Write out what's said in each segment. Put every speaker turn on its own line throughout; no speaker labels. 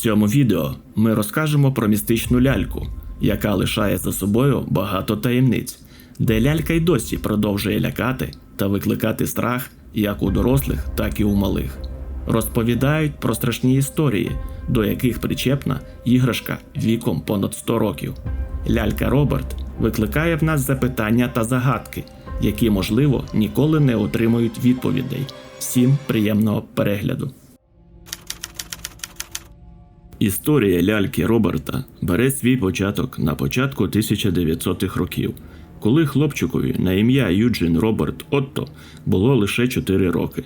цьому відео ми розкажемо про містичну ляльку, яка лишає за собою багато таємниць, де лялька й досі продовжує лякати та викликати страх як у дорослих, так і у малих. Розповідають про страшні історії, до яких причепна іграшка віком понад 100 років. Лялька Роберт викликає в нас запитання та загадки, які, можливо, ніколи не отримують відповідей. Всім приємного перегляду. Історія ляльки Роберта бере свій початок на початку 1900-х років, коли хлопчикові на ім'я Юджин Роберт Отто було лише 4 роки.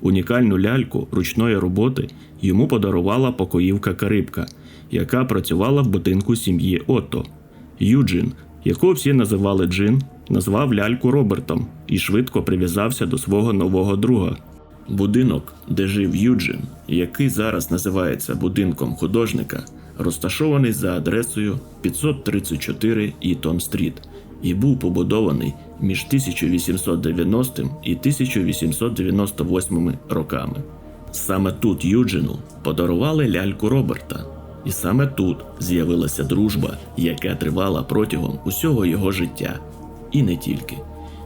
Унікальну ляльку ручної роботи йому подарувала покоївка Карибка, яка працювала в будинку сім'ї Отто. Юджин, якого всі називали Джин, назвав ляльку Робертом і швидко прив'язався до свого нового друга. Будинок, де жив Юджин, який зараз називається будинком художника, розташований за адресою 534 Ітон Стріт і був побудований між 1890 і 1898 роками. Саме тут Юджину подарували ляльку Роберта, і саме тут з'явилася дружба, яка тривала протягом усього його життя, і не тільки.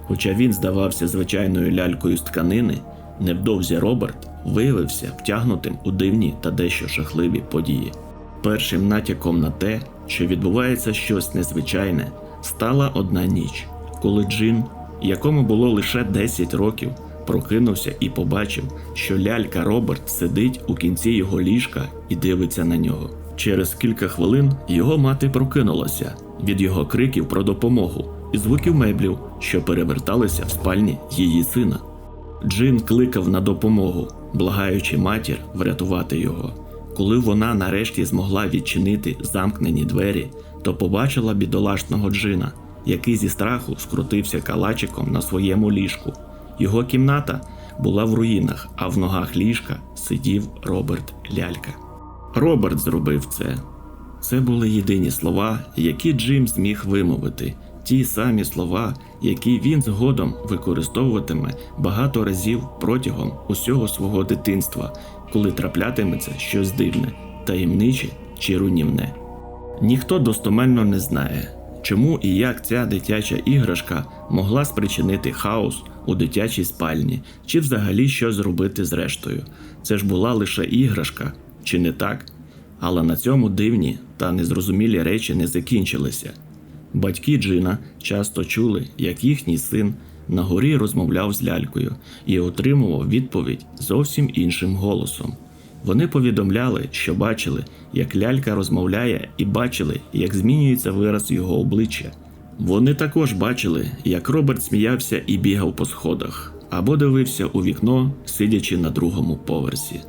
Хоча він здавався звичайною лялькою з тканини, невдовзі Роберт виявився втягнутим у дивні та дещо жахливі події. Першим натяком на те, що відбувається щось незвичайне, стала одна ніч, коли Джин, якому було лише 10 років, прокинувся і побачив, що лялька Роберт сидить у кінці його ліжка і дивиться на нього. Через кілька хвилин його мати прокинулася від його криків про допомогу і звуків меблів, що переверталися в спальні її сина. Джин кликав на допомогу, благаючи матір врятувати його. Коли вона нарешті змогла відчинити замкнені двері, то побачила бідолашного Джина, який зі страху скрутився калачиком на своєму ліжку. Його кімната була в руїнах, а в ногах ліжка сидів Роберт Лялька. Роберт зробив це. Це були єдині слова, які Джим зміг вимовити, ті самі слова, які він згодом використовуватиме багато разів протягом усього свого дитинства, коли траплятиметься щось дивне, таємниче чи руйнівне. Ніхто достоменно не знає, чому і як ця дитяча іграшка могла спричинити хаос у дитячій спальні, чи взагалі що зробити з рештою. Це ж була лише іграшка, чи не так? Але на цьому дивні та незрозумілі речі не закінчилися. Батьки Джина часто чули, як їхній син на горі розмовляв з лялькою і отримував відповідь зовсім іншим голосом. Вони повідомляли, що бачили, як лялька розмовляє, і бачили, як змінюється вираз його обличчя. Вони також бачили, як Роберт сміявся і бігав по сходах, або дивився у вікно, сидячи на другому поверсі.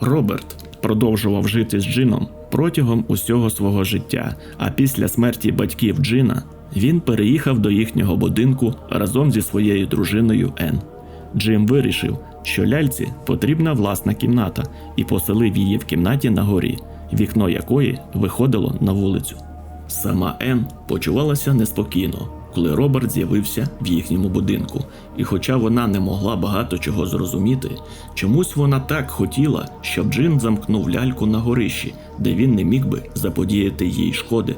Роберт продовжував жити з Джином протягом усього свого життя, а після смерті батьків Джина він переїхав до їхнього будинку разом зі своєю дружиною Ен. Джим вирішив, що ляльці потрібна власна кімната, і поселив її в кімнаті на горі, вікно якої виходило на вулицю. Сама Ен почувалася неспокійно, коли Роберт з'явився в їхньому будинку, і хоча вона не могла багато чого зрозуміти, чомусь вона так хотіла, щоб Джин замкнув ляльку на горищі, де він не міг би заподіяти їй шкоди.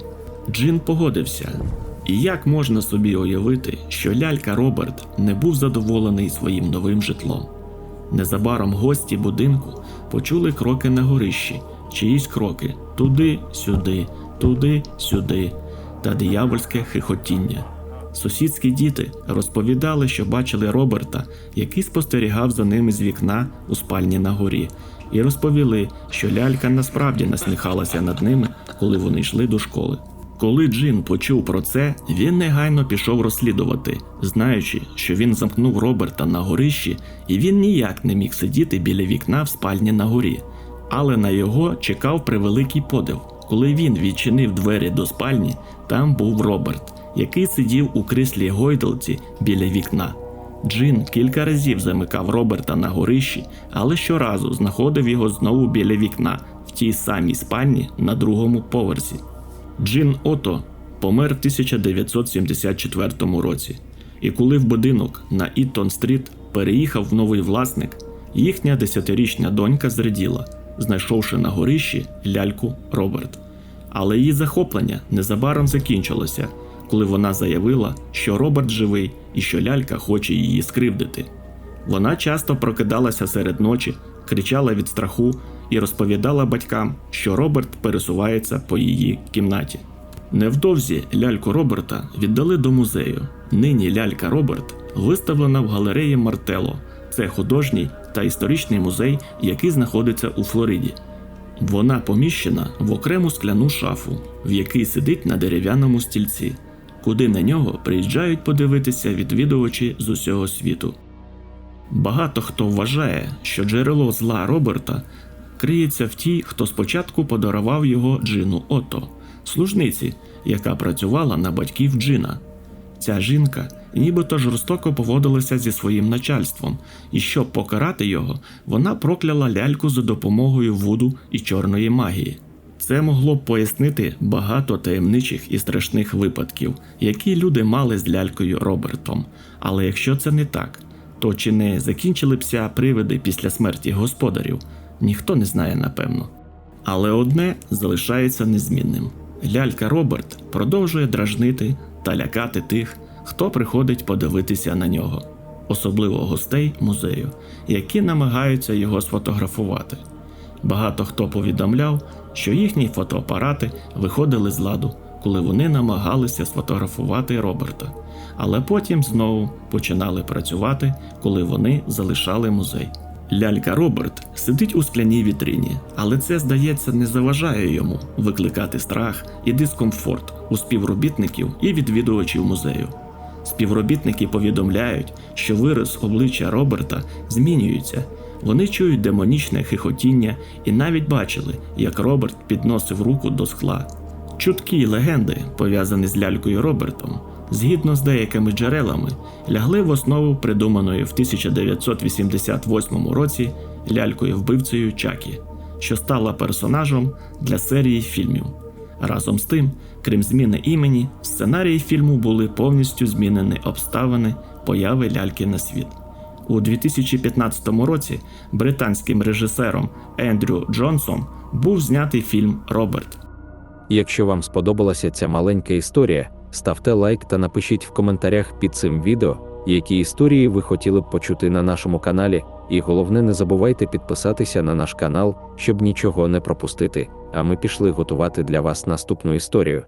Джин погодився. І як можна собі уявити, що лялька Роберт не був задоволений своїм новим житлом? Незабаром гості будинку почули кроки на горищі, чиїсь кроки туди-сюди, туди-сюди, та диявольське хихотіння. Сусідські діти розповідали, що бачили Роберта, який спостерігав за ними з вікна у спальні на горі, і розповіли, що лялька насправді насміхалася над ними, коли вони йшли до школи. Коли Джин почув про це, він негайно пішов розслідувати, знаючи, що він замкнув Роберта на горищі, і він ніяк не міг сидіти біля вікна в спальні на горі. Але на його чекав превеликий подив. Коли він відчинив двері до спальні, там був Роберт, який сидів у кріслі гойдалці біля вікна. Джин кілька разів замикав Роберта на горищі, але щоразу знаходив його знову біля вікна в тій самій спальні на другому поверсі. Джин Ото помер в 1974 році, і коли в будинок на Іттон Стріт переїхав новий власник, їхня десятирічна донька зраділа, знайшовши на горищі ляльку Роберт. Але її захоплення незабаром закінчилося, коли вона заявила, що Роберт живий і що лялька хоче її скривдити. Вона часто прокидалася серед ночі, кричала від страху і розповідала батькам, що Роберт пересувається по її кімнаті. Невдовзі ляльку Роберта віддали до музею. Нині лялька Роберт виставлена в галереї Мартело. Це художній та історичний музей, який знаходиться у Флориді. Вона поміщена в окрему скляну шафу, в якій сидить на дерев'яному стільці, куди на нього приїжджають подивитися відвідувачі з усього світу. Багато хто вважає, що джерело зла Роберта криється в тій, хто спочатку подарував його Джину Ото, служниці, яка працювала на батьків Джина. Ця жінка нібито жорстоко поводилася зі своїм начальством, і щоб покарати його, вона прокляла ляльку за допомогою вуду і чорної магії. Це могло б пояснити багато таємничих і страшних випадків, які люди мали з лялькою Робертом. Але якщо це не так, то чи не закінчили бся привиди після смерті господарів, ніхто не знає напевно. Але одне залишається незмінним: лялька Роберт продовжує дражнити та лякати тих, хто приходить подивитися на нього, особливо гостей музею, які намагаються його сфотографувати. Багато хто повідомляв, що їхні фотоапарати виходили з ладу, коли вони намагалися сфотографувати Роберта, але потім знову починали працювати, коли вони залишали музей. Лялька Роберт сидить у скляній вітрині, але це, здається, не заважає йому викликати страх і дискомфорт у співробітників і відвідувачів музею. Співробітники повідомляють, що вираз обличчя Роберта змінюється. Вони чують демонічне хихотіння і навіть бачили, як Роберт підносив руку до скла. Чутки й легенди, пов'язані з лялькою Робертом, згідно з деякими джерелами, лягли в основу придуманої в 1988 році лялькою вбивцею Чакі, що стала персонажем для серії фільмів. Разом з тим, крім зміни імені, в сценарії фільму були повністю змінені обставини появи ляльки на світ. У 2015 році британським режисером Ендрю Джонсом був знятий фільм Роберт.
Якщо вам сподобалася ця маленька історія, ставте лайк та напишіть в коментарях під цим відео, які історії ви хотіли б почути на нашому каналі, і головне не забувайте підписатися на наш канал, щоб нічого не пропустити. А ми пішли готувати для вас наступну історію.